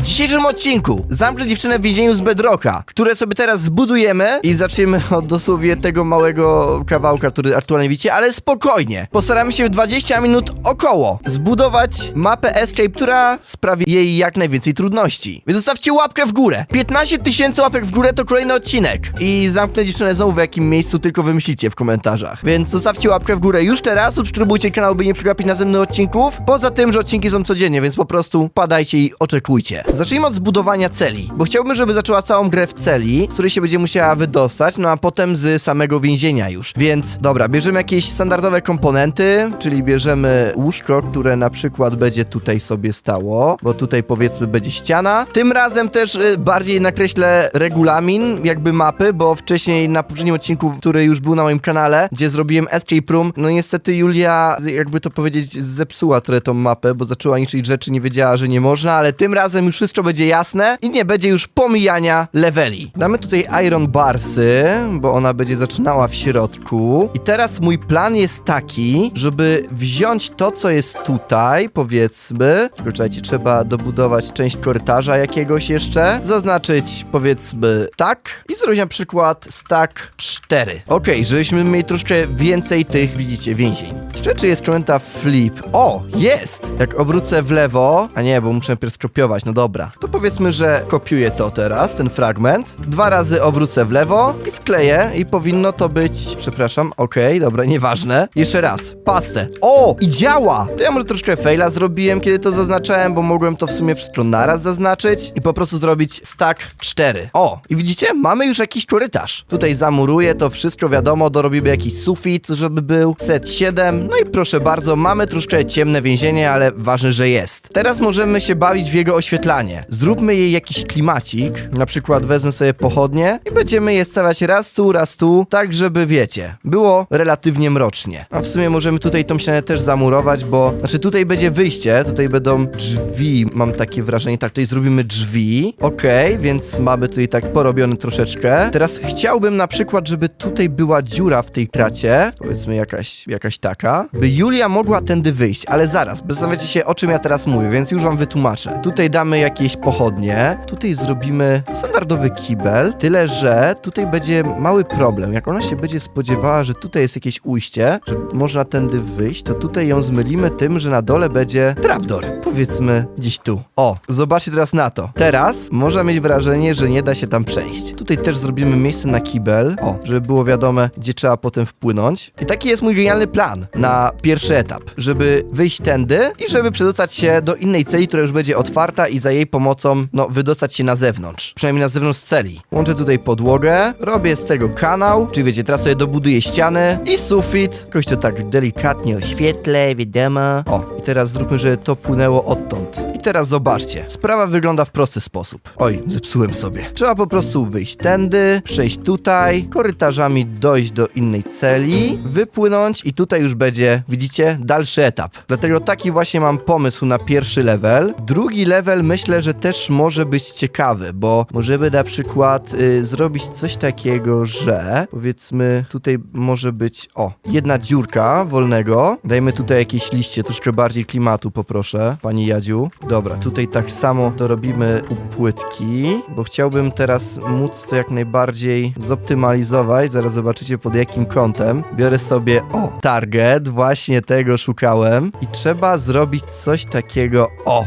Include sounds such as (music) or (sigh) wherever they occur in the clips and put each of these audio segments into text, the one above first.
W dzisiejszym odcinku zamknę dziewczynę w więzieniu z Bedrocka, które sobie teraz zbudujemy i zaczniemy od dosłownie tego małego kawałka, który aktualnie widzicie, ale spokojnie. Postaramy się w 20 minut około zbudować mapę Escape, która sprawi jej jak najwięcej trudności. Więc zostawcie łapkę w górę. 15 tysięcy łapek w górę to kolejny odcinek. I zamknę dziewczynę znowu w jakim miejscu tylko wymyślicie w komentarzach. Więc zostawcie łapkę w górę już teraz, subskrybujcie kanał, by nie przegapić następnych odcinków. Poza tym, że odcinki są codziennie, więc po prostu padajcie i oczekujcie. Zacznijmy od zbudowania celi, bo chciałbym, żeby zaczęła całą grę w celi, z której się będzie musiała wydostać, no a potem z samego więzienia już. Więc dobra, bierzemy jakieś standardowe komponenty, czyli bierzemy łóżko, które na przykład będzie tutaj sobie stało, bo tutaj powiedzmy będzie ściana. Tym razem też y, bardziej nakreślę regulamin jakby mapy, bo wcześniej na poprzednim odcinku, który już był na moim kanale, gdzie zrobiłem escape room, no niestety Julia, jakby to powiedzieć, zepsuła trochę tą mapę, bo zaczęła niczyć rzeczy, nie wiedziała, że nie można, ale tym razem już wszystko będzie jasne i nie będzie już pomijania leveli. Damy tutaj Iron Barsy, bo ona będzie zaczynała w środku. I teraz mój plan jest taki, żeby wziąć to, co jest tutaj, powiedzmy. Czekajcie, trzeba dobudować część korytarza jakiegoś jeszcze. Zaznaczyć, powiedzmy, tak. I zrobić na przykład stack 4. Okej, żebyśmy mieli troszkę więcej tych, widzicie, więzień. Jeszcze czy jest komenta flip? O, jest! Jak obrócę w lewo, a nie, bo muszę najpierw skopiować, no dobra. To powiedzmy, że kopiuję to teraz, ten fragment. Dwa razy obrócę w lewo i wkleję i powinno to być, przepraszam, okej, dobra, nieważne. Jeszcze raz, pastę. O, i działa! To ja może troszkę faila zrobiłem, kiedy to zaznaczałem, bo mogłem to w sumie wszystko naraz zaznaczyć i po prostu zrobić stack 4. O, i widzicie, mamy już jakiś korytarz. Tutaj zamuruję to wszystko, wiadomo, dorobimy jakiś sufit, żeby był. Set 7, no i proszę bardzo, mamy troszkę ciemne więzienie, ale ważne, że jest. Teraz możemy się bawić w jego oświetlanie. Zróbmy jej jakiś klimacik, na przykład wezmę sobie pochodnie i będziemy je stawiać raz tu, raz tu, tak żeby, wiecie, było relatywnie mrocznie. A w sumie możemy tutaj tą ścianę też zamurować, bo, znaczy tutaj będzie wyjście, tutaj będą drzwi, mam takie wrażenie, tak, tutaj zrobimy drzwi, okej, więc mamy tutaj tak porobione troszeczkę. Teraz chciałbym na przykład, żeby tutaj była dziura w tej kracie, powiedzmy jakaś, jakaś taka, by Julia mogła tędy wyjść, ale zaraz, zastanawiacie się o czym ja teraz mówię, więc już wam wytłumaczę. Tutaj damy jakieś pochodnie, tutaj zrobimy standardowy kibel, tyle że tutaj będzie mały problem. Jak ona się będzie spodziewała, że tutaj jest jakieś ujście, że można tędy wyjść, to tutaj ją zmylimy tym, że na dole będzie trapdoor. Powiedzmy gdzieś tu. O, zobaczcie teraz na to. Teraz można mieć wrażenie, że nie da się tam przejść. Tutaj też zrobimy miejsce na kibel, o, żeby było wiadome, gdzie trzeba potem wpłynąć. I taki jest mój genialny plan na pierwszy etap, żeby wyjść tędy i żeby przedostać się do innej celi, która już będzie otwarta i za jej pomocą, no, wydostać się na zewnątrz. Przynajmniej na zewnątrz celi. Łączę tutaj podłogę, robię z tego kanał, czyli wiecie, teraz sobie dobuduję ściany i sufit. Jakoś to tak delikatnie oświetlę, wiadomo. O, i teraz zróbmy, żeby to płynęło odtąd. Teraz zobaczcie, sprawa wygląda w prosty sposób. Oj, zepsułem sobie. Trzeba po prostu wyjść tędy, przejść tutaj, korytarzami dojść do innej celi, wypłynąć i tutaj już będzie, widzicie, dalszy etap. Dlatego taki właśnie mam pomysł na pierwszy level. Drugi level myślę, że też może być ciekawy, bo możemy na przykład y, zrobić coś takiego, że powiedzmy tutaj może być, o, jedna dziurka wolnego. Dajmy tutaj jakieś liście, troszkę bardziej klimatu poproszę, pani Jadziu. Dobra, tutaj tak samo dorobimy płytki, bo chciałbym teraz móc to jak najbardziej zoptymalizować. Zaraz zobaczycie pod jakim kątem. Biorę sobie, o, target, właśnie tego szukałem. I trzeba zrobić coś takiego, o,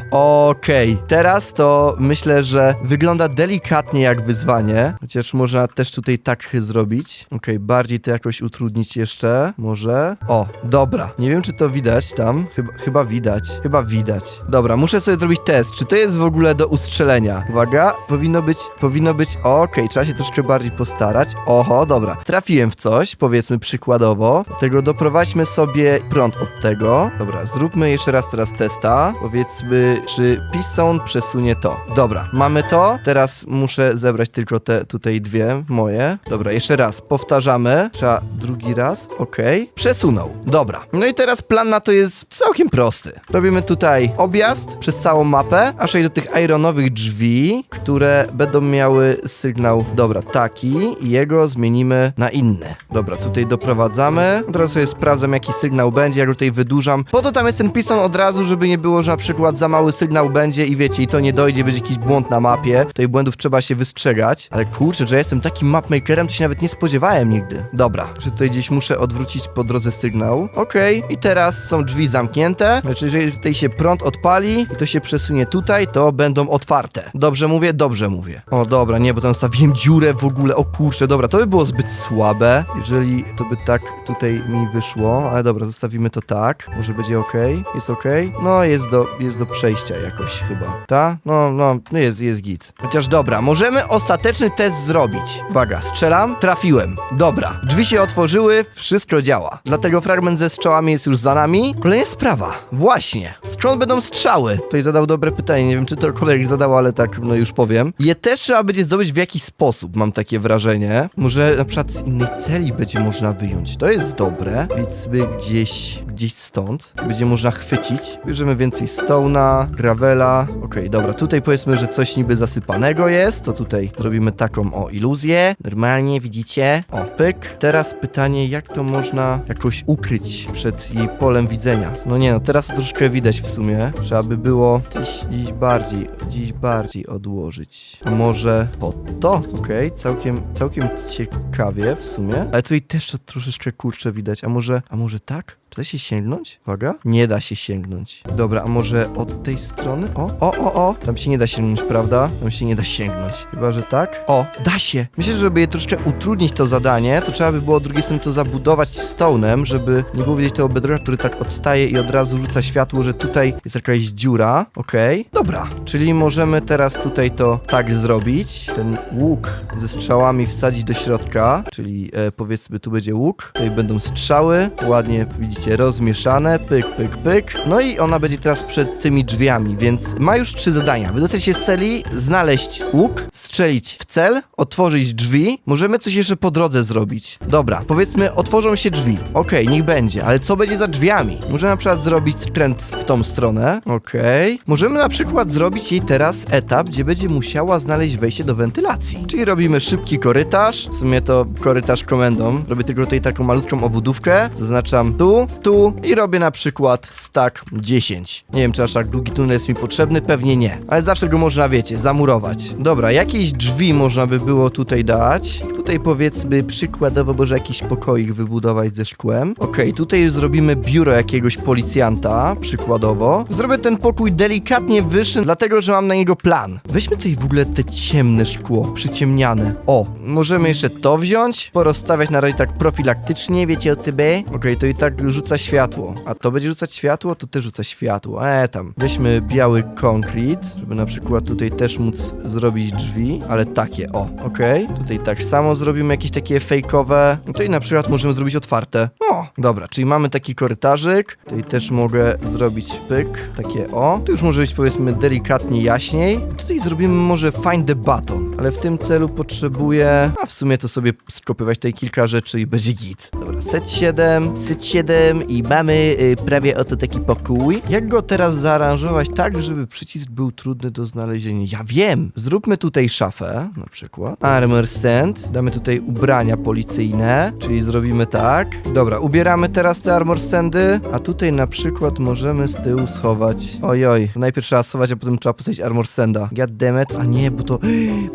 okej. Teraz to myślę, że wygląda delikatnie jak wyzwanie, chociaż można też tutaj tak zrobić. Okej, bardziej to jakoś utrudnić jeszcze, może. O, dobra. Nie wiem, czy to widać tam. Chyba, chyba widać. Chyba widać. Dobra, muszę sobie zrobić test, czy to jest w ogóle do ustrzelenia. Uwaga, powinno być, powinno być, okej, trzeba się troszkę bardziej postarać. Oho, dobra. Trafiłem w coś, powiedzmy przykładowo. Tego doprowadźmy sobie prąd od tego. Dobra, zróbmy jeszcze raz teraz testa. Powiedzmy, czy piston przesunie to. Dobra, mamy to. Teraz muszę zebrać tylko te tutaj dwie moje. Dobra, jeszcze raz. Powtarzamy. Trzeba drugi raz. Okej. Przesunął. Dobra. No i teraz plan na to jest całkiem prosty. Robimy tutaj objazd przez całą mapę, aż do tych ironowych drzwi, które będą miały sygnał, dobra, taki i jego zmienimy na inny. Dobra, tutaj doprowadzamy. Teraz sobie sprawdzam, jaki sygnał będzie, go tutaj wydłużam. Po to tam jest ten piston od razu, żeby nie było, że na przykład za mały sygnał będzie i wiecie, i to nie dojdzie, będzie jakiś błąd na mapie. Tutaj błędów trzeba się wystrzegać. Ale kurczę, że jestem takim mapmakerem, to się nawet nie spodziewałem nigdy. Dobra, że tutaj gdzieś muszę odwrócić po drodze sygnał. Okej, i teraz są drzwi zamknięte. Znaczy, jeżeli tutaj się prąd odpali i to się przesunie tutaj, to będą otwarte. Dobrze mówię? Dobrze mówię. O, dobra, nie, bo tam stawiłem dziurę w ogóle. O kurczę, dobra, to by było zbyt słabe, jeżeli to by tak tutaj mi wyszło. Ale dobra, zostawimy to tak. Może będzie ok? Jest ok? No, jest do, jest do przejścia jakoś chyba. Ta? No, no, no jest, jest git. Chociaż dobra, możemy ostateczny test zrobić. Uwaga, strzelam, trafiłem. Dobra, drzwi się otworzyły, wszystko działa. Dlatego fragment ze strzałami jest już za nami. Kolejna sprawa. Właśnie. Skąd będą strzały? Tutaj zadał dobre pytanie, nie wiem czy to kolega zadał, ale tak, no już powiem. Je też trzeba będzie zdobyć w jakiś sposób, mam takie wrażenie. Może na przykład z innej celi będzie można wyjąć. To jest dobre, więc gdzieś, gdzieś stąd będzie można chwycić. Bierzemy więcej stone'a, gravela. Okej, dobra, tutaj powiedzmy, że coś niby zasypanego jest, to tutaj zrobimy taką, o, iluzję. Normalnie, widzicie? O, pyk. Teraz pytanie, jak to można jakoś ukryć przed jej polem widzenia? No nie no, teraz troszkę widać w sumie. Trzeba by było gdzieś, gdzieś bardziej, gdzieś bardziej odłożyć. A może pod to? Okej, całkiem, całkiem ciekawie w sumie. Ale tutaj też to troszeczkę kurczę widać. A może, a może tak? Czy da się sięgnąć? Uwaga. Nie da się sięgnąć. Dobra, a może od tej strony? O, o, o, o. Tam się nie da sięgnąć, prawda? Tam się nie da sięgnąć. Chyba, że tak? O, da się. Myślę, że żeby je troszeczkę utrudnić to zadanie, to trzeba by było od drugiej strony to zabudować stone'em, żeby nie było widzieć tego bedrocka, który tak odstaje i od razu rzuca światło, że tutaj jest jakaś dziura. Okej. Dobra. Czyli możemy teraz tutaj to tak zrobić. Ten łuk ze strzałami wsadzić do środka, czyli e, powiedzmy tu będzie łuk. Tutaj będą strzały. Ładnie widzicie rozmieszane. Pyk, pyk, pyk. No i ona będzie teraz przed tymi drzwiami, więc ma już trzy zadania. Wydostać się z celi, znaleźć łuk, strzelić w cel, otworzyć drzwi. Możemy coś jeszcze po drodze zrobić. Dobra, powiedzmy otworzą się drzwi. Okej, niech będzie, ale co będzie za drzwiami? Możemy na przykład zrobić skręt w tą stronę. Okej. Możemy na przykład zrobić jej teraz etap, gdzie będzie musiała znaleźć wejście do wentylacji. Czyli robimy szybki korytarz. W sumie to korytarz komendą. Robię tylko tutaj taką malutką obudówkę. Zaznaczam tu, tu i robię na przykład stack 10. Nie wiem, czy aż tak długi tunel jest mi potrzebny, pewnie nie. Ale zawsze go można, wiecie, zamurować. Dobra, jakieś drzwi można by było tutaj dać. Tutaj powiedzmy przykładowo może jakiś pokoik wybudować ze szkłem. Okej, tutaj zrobimy biuro jakiegoś policjanta, przykładowo. Zrobię ten pokój delikatnie wyższy, dlatego że mam na niego plan. Weźmy tutaj w ogóle te ciemne szkło, przyciemniane. O, możemy jeszcze to wziąć, porozstawiać na razie tak profilaktycznie, wiecie o CB? Okej, to i tak rzuca światło. A to będzie rzucać światło? To też rzuca światło. E, tam. Weźmy biały konkret, żeby na przykład tutaj też móc zrobić drzwi, ale takie, o, okej. Tutaj tak samo zrobimy jakieś takie fejkowe. No i na przykład możemy zrobić otwarte. O, dobra, czyli mamy taki korytarzyk. Tutaj też mogę zrobić pyk, takie o. Tu już może być powiedzmy delikatnie jaśniej. Tutaj zrobimy może find the button, ale w tym celu potrzebuję, a w sumie to sobie skopiować tutaj kilka rzeczy i będzie git. Dobra, set 7, set 7 i mamy y, prawie oto taki pokój. Jak go teraz zaaranżować tak, żeby przycisk był trudny do znalezienia? Ja wiem! Zróbmy tutaj szafę, na przykład. Armor stand. Damy tutaj ubrania policyjne, czyli zrobimy tak. Dobra, ubieramy teraz te armor standy, a tutaj na przykład możemy z tyłu schować. Ojoj, najpierw trzeba schować, a potem trzeba postawić armor standa. Goddammit, a nie, bo to,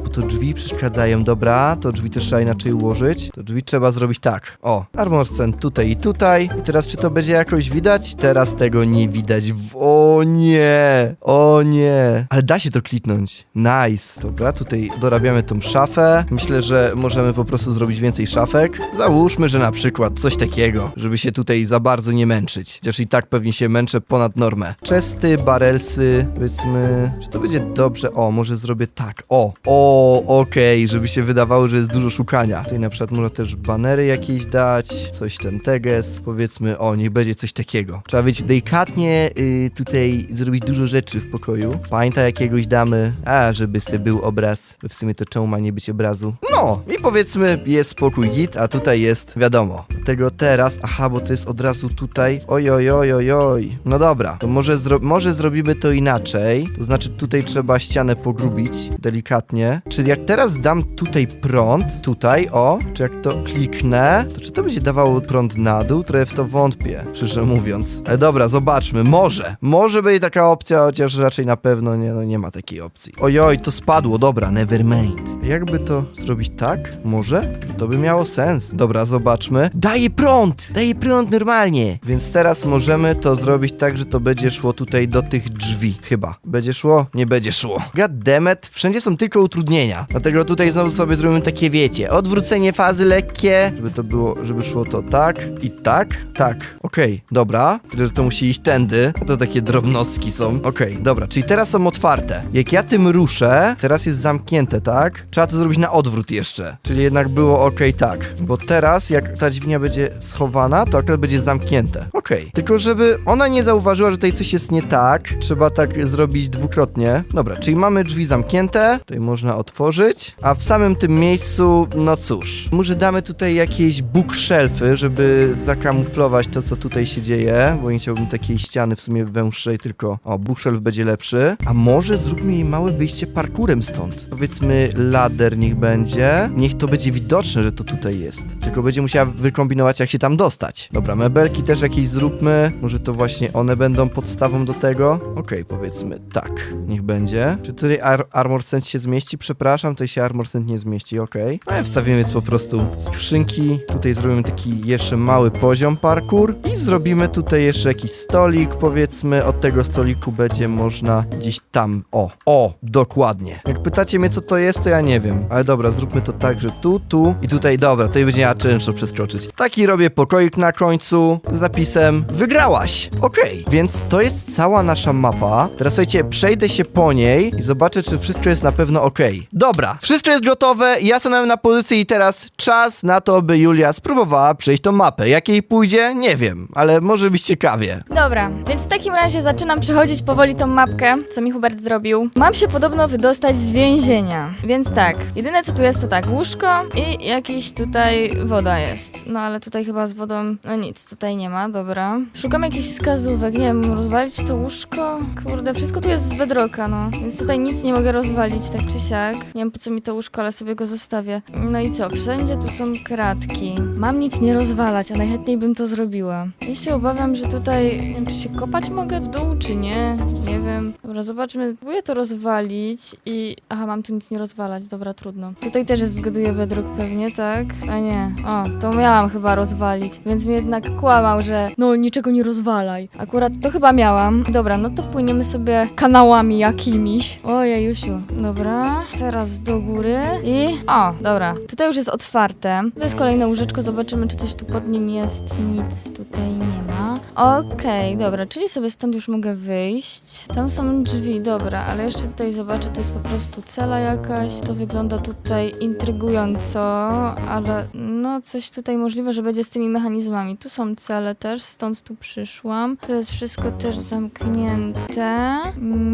to drzwi przeszkadzają. Dobra, to drzwi też trzeba inaczej ułożyć. To drzwi trzeba zrobić tak. O, armor stand tutaj i tutaj. I teraz czy to będzie jakoś widać? Teraz tego nie widać. O nie, o nie. Ale da się to kliknąć. Nice. Dobra, tutaj dorabiamy tą szafę. Myślę, że możemy po prostu zrobić więcej szafek. Załóżmy, że na przykład coś takiego, żeby się tutaj za bardzo nie męczyć. Chociaż i tak pewnie się męczę ponad normę. Czesty, barelsy, powiedzmy, czy to będzie dobrze? O, może zrobię tak. O, o, okej, żeby się wydawało, że jest dużo szukania. Tutaj na przykład można też banery jakieś dać, coś ten teges, powiedzmy, o, niech będzie coś takiego. Trzeba być delikatnie y, tutaj zrobić dużo rzeczy w pokoju. Pamięta jakiegoś damy, a, żeby sobie był obraz. Bo w sumie to czemu ma nie być obrazu? No, i powiedzmy, jest spokój git, a tutaj jest, wiadomo, Dlatego teraz, aha, bo to jest od razu tutaj. Oj, oj, oj, oj, oj. No dobra, to może, zro może zrobimy to inaczej. To znaczy tutaj trzeba ścianę pogrubić delikatnie. Czyli jak teraz dam tutaj prąd, tutaj, o, czy jak to kliknę, to czy to będzie dawało prąd na dół? Trochę w to wątpię, szczerze mówiąc. Ale dobra, zobaczmy, może. Może będzie taka opcja, chociaż raczej na pewno nie, no nie ma takiej opcji. Ojoj, to spadło, dobra, never mind. Jakby to zrobić tak? Może? To by miało sens. Dobra, zobaczmy. Daje prąd! Daje prąd normalnie. Więc teraz możemy to zrobić tak, że to będzie szło tutaj do tych drzwi. Chyba. Będzie szło? Nie będzie szło. Goddammit, wszędzie są tylko utrudnienia. Dlatego tutaj znowu sobie zrobimy takie, wiecie, odwrócenie fazy lekkie, żeby to było, żeby szło to tak i tak. Tak, dobra. Tyle, że to musi iść tędy. To takie drobnostki są. Okej, dobra, czyli teraz są otwarte. Jak ja tym ruszę, teraz jest zamknięte, tak? Trzeba to zrobić na odwrót jeszcze. Czyli jednak było ok, tak. Bo teraz, jak ta dźwignia będzie schowana, to akurat będzie zamknięte. Okej. Tylko żeby ona nie zauważyła, że tutaj coś jest nie tak, trzeba tak zrobić dwukrotnie. Dobra, czyli mamy drzwi zamknięte, tutaj można otworzyć, a w samym tym miejscu, no cóż, może damy tutaj jakieś bookshelfy, żeby zakamuflować to, co tutaj się dzieje, bo nie chciałbym takiej ściany w sumie węższej, tylko o, bookshelf będzie lepszy. A może zróbmy jej małe wyjście parkurem stąd. Powiedzmy, lader niech będzie. Niech to będzie widoczne, że to tutaj jest. Tylko będzie musiała wykombinować, jak się tam dostać. Dobra, mebelki też jakieś zróbmy. Może to właśnie one będą podstawą do tego. Okej, powiedzmy tak. Niech będzie. Czy tutaj ar Armor Send się zmieści? Przepraszam, tutaj się Armor Send nie zmieści, okej. Okay. wstawimy więc po prostu skrzynki. Tutaj zrobimy taki jeszcze mały poziom parkour. I zrobimy tutaj jeszcze jakiś stolik, powiedzmy. Od tego stoliku będzie można gdzieś tam. O, o, dokładnie. Jak pytacie mnie, co to jest, to ja nie wiem. Ale dobra, zróbmy to tak, że tu, tu i tutaj, dobra, tutaj będzie miała ciężko przeskoczyć. Taki robię pokoik na końcu z napisem Wygrałaś! Okej, więc to jest cała nasza mapa. Teraz słuchajcie, przejdę się po niej i zobaczę, czy wszystko jest na pewno okej. Dobra, wszystko jest gotowe, ja stanąłem na pozycji i teraz czas na to, by Julia spróbowała przejść tą mapę. Jak jej pójdzie, nie wiem, ale może być ciekawie. Dobra, więc w takim razie zaczynam przechodzić powoli tą mapkę, co mi Hubert zrobił. Mam się podobno wydostać z więzienia, więc tak, jedyne co tu jest to tak, łóżko i jakiś tutaj woda jest. No ale tutaj chyba z wodą, no nic, tutaj nie ma, dobra. Szukam jakichś wskazówek, nie wiem, rozwalić to łóżko? Kurde, wszystko tu jest z bedroka, no, więc tutaj nic nie mogę rozwalić, tak czy siak. Nie wiem po co mi to łóżko, ale sobie go zostawię. No i co, wszędzie tu są kratki. Mam nic nie rozwalać, a najchętniej bym to zrobiła. Ja się obawiam, że tutaj, nie wiem, czy się kopać mogę w dół, czy nie, nie wiem. Dobra, zobaczmy, próbuję to rozwalić i... Aha, mam tu nic nie rozwalać, dobra, trudno. Tutaj też jest, zgaduję, bedrock pewnie, tak? A nie, o, to miałam chyba rozwalić, więc mi jednak kłamał, że no, niczego nie rozwalaj. Akurat to chyba miałam. Dobra, no to płyniemy sobie kanałami jakimiś. Ojejusiu, dobra. Teraz do góry i... O, dobra, tutaj już jest otwarte. To jest kolejne łóżeczko, zobaczymy, czy coś tu pod nim jest. Nic tutaj nie ma. Okej, dobra, czyli sobie stąd już mogę wyjść. Tam są drzwi, dobra, ale jeszcze tutaj zobaczę, to jest po prostu cela jakaś. To wygląda tutaj intrygująco, ale no coś tutaj możliwe, że będzie z tymi mechanizmami. Tu są cele też, stąd tu przyszłam. To jest wszystko też zamknięte.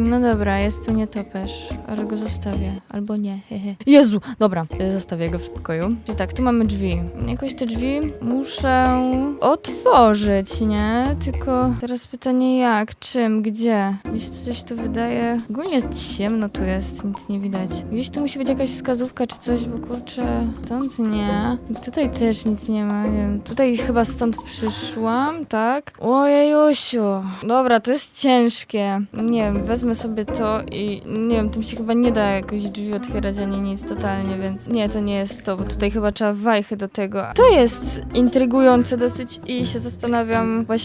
No dobra, jest tu nietoperz, ale go zostawię. Albo nie, hehe. Jezu! Dobra, y, zostawię go w spokoju. Czyli tak, tu mamy drzwi. Jakoś te drzwi muszę otworzyć, nie? Tylko teraz pytanie jak, czym, gdzie? Mi się coś tu wydaje... Ogólnie ciemno tu jest, nic nie widać. Gdzieś tu musi być jakaś wskazówka czy coś, bo kurczę... Stąd nie. Tutaj też nic nie ma, nie wiem. Tutaj chyba stąd przyszłam, tak? Ojejusiu. Dobra, to jest ciężkie. Nie wiem, wezmę sobie to i nie wiem, tym się chyba nie da jakoś drzwi otwierać ani nic totalnie, więc nie, to nie jest to, bo tutaj chyba trzeba wajchy do tego. To jest intrygujące dosyć i się zastanawiam właśnie,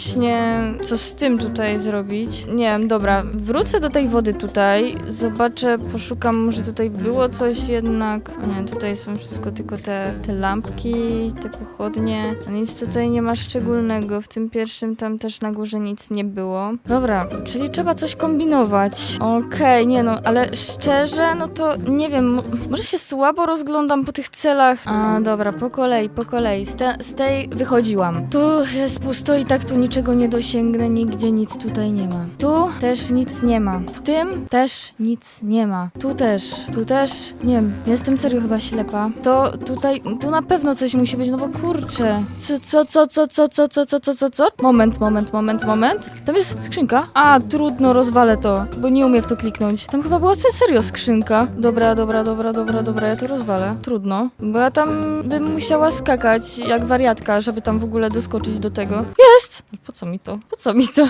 co z tym tutaj zrobić. Nie wiem, dobra, wrócę do tej wody tutaj, zobaczę, poszukam, może tutaj było coś jednak. O nie, tutaj są wszystko tylko te, te lampki, te pochodnie. No nic tutaj nie ma szczególnego. W tym pierwszym tam też na górze nic nie było. Dobra, czyli trzeba coś kombinować. Okej, nie no, ale szczerze, no to nie wiem, mo- może się słabo rozglądam po tych celach. A, dobra, po kolei, po kolei. Z, te, z tej wychodziłam. Tu jest pusto i tak tu niczego niczego nie dosięgnę, nigdzie nic tutaj nie ma. Tu też nic nie ma. W tym też nic nie ma. Tu też, tu też, nie wiem, jestem serio chyba ślepa. To tutaj, tu na pewno coś musi być, no bo kurczę. Co, co, co, co, co, co, co, co, co, co, co? Moment, moment, moment, moment. Tam jest skrzynka. A, trudno, rozwalę to, bo nie umiem w to kliknąć. Tam chyba była se- serio skrzynka. Dobra, dobra, dobra, dobra, dobra, ja to rozwalę. Trudno, bo ja tam bym musiała skakać jak wariatka, żeby tam w ogóle doskoczyć do tego. Jest! Po co mi to? Po co mi to?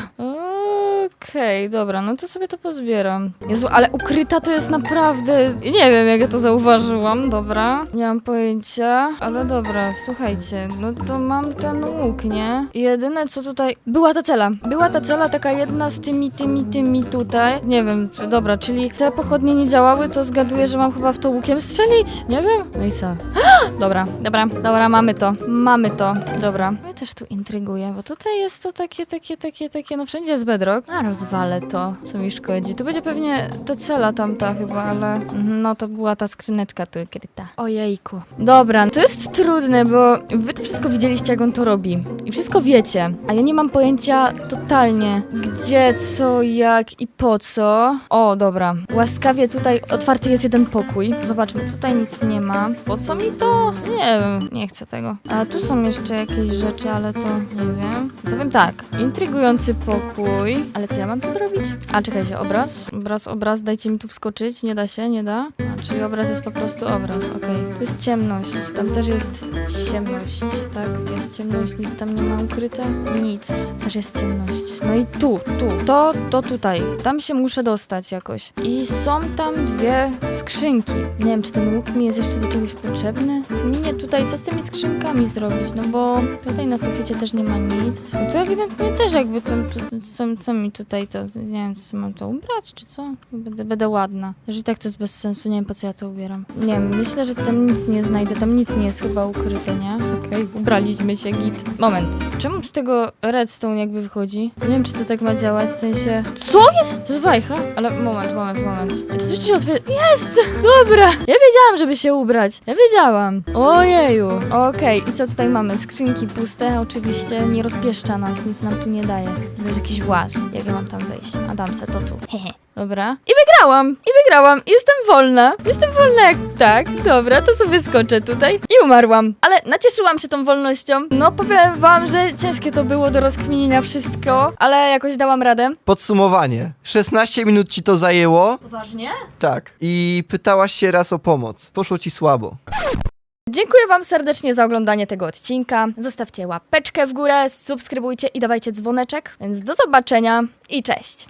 Okej, dobra, no to sobie to pozbieram. Jezu, ale ukryta to jest naprawdę... Nie wiem, jak ja to zauważyłam, dobra. Nie mam pojęcia, ale dobra, słuchajcie, no to mam ten łuk, nie? I Jedyne, co tutaj... Była ta cela. Była ta cela taka jedna z tymi, tymi, tymi tutaj. Nie wiem, dobra, czyli te pochodnie nie działały, to zgaduję, że mam chyba w to łukiem strzelić? Nie wiem. No i co? (gasps) Dobra, dobra, dobra, mamy to. Mamy to. Dobra. Mnie też tu intryguje, bo tutaj jest to takie, takie, takie, takie, no wszędzie jest bedrock. A rozwalę to, co mi szkodzi. Tu będzie pewnie ta cela tamta chyba, ale no to była ta skrzyneczka tu kryta. Ojejku. Dobra, to jest trudne, bo wy to wszystko widzieliście, jak on to robi. I wszystko wiecie, a ja nie mam pojęcia totalnie, gdzie, co, jak i po co. O, dobra. Łaskawie tutaj otwarty jest jeden pokój. Zobaczmy, tutaj nic nie ma. Po co mi to? Nie wiem, nie chcę tego. A tu są jeszcze jakieś rzeczy, ale to nie wiem. Powiem tak, intrygujący pokój. Ale co ja mam tu zrobić? A, czekajcie, obraz? Obraz, obraz, dajcie mi tu wskoczyć. Nie da się, nie da? Czyli obraz jest po prostu obraz, okej. Tu jest ciemność, tam też jest ciemność, tak? Jest ciemność, nic tam nie ma ukryte? Nic, też jest ciemność. No i tu, tu, to, to tutaj. Tam się muszę dostać jakoś. I są tam dwie skrzynki. Nie wiem, czy ten łuk mi jest jeszcze do czegoś potrzebny? Minie tutaj, co z tymi skrzynkami zrobić? No bo tutaj na suficie też nie ma nic. No to ewidentnie też jakby ten, co, co mi tutaj to, nie wiem, co mam to ubrać, czy co? Będę, będę ładna. Jeżeli tak to jest bez sensu, nie wiem po co ja to ubieram. Nie wiem, myślę, że tam nic nie znajdę, tam nic nie jest chyba ukryte, nie? Okej, ubraliśmy się, git. Moment, czemu z tego redstone jakby wychodzi? Nie wiem, czy to tak ma działać, w sensie... Co jest? To jest wajcha? Ale moment, moment, moment. Czy coś się otwiera? Jest! Dobra! Ja wiedziałam, żeby się ubrać. Ja wiedziałam. Ojeju. Okej, i co tutaj mamy? Skrzynki puste, oczywiście. Nie rozpieszcza nas, nic nam tu nie daje. To jest jakiś włas. Jak ja mam tam wejść? A dam se to tu. Hehe. Dobra. I wygrałam! I wygrałam! Jestem wolna! Jestem wolna jak tak. Dobra, to sobie skoczę tutaj. I umarłam. Ale nacieszyłam się tą wolnością. No, powiem wam, że ciężkie to było do rozkminienia wszystko, ale jakoś dałam radę. Podsumowanie. 16 minut ci to zajęło. Poważnie? Tak. I pytałaś się raz o pomoc. Poszło ci słabo. Dziękuję Wam serdecznie za oglądanie tego odcinka. Zostawcie łapeczkę w górę, subskrybujcie i dawajcie dzwoneczek. Więc do zobaczenia i cześć!